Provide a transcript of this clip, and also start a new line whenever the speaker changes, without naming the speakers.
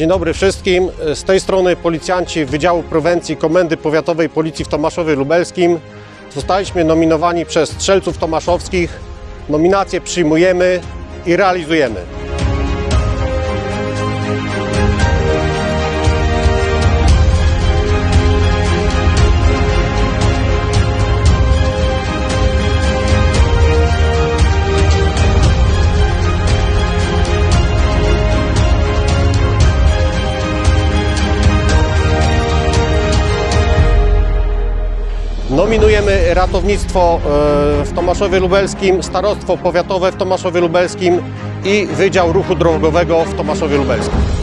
Dzień dobry wszystkim. Z tej strony policjanci Wydziału Prewencji Komendy Powiatowej Policji w Tomaszowie Lubelskim. Zostaliśmy nominowani przez strzelców tomaszowskich. Nominacje przyjmujemy i realizujemy. Nominujemy ratownictwo e, w Tomaszowie Lubelskim, starostwo powiatowe w Tomaszowie Lubelskim i Wydział Ruchu Drogowego w Tomaszowie Lubelskim.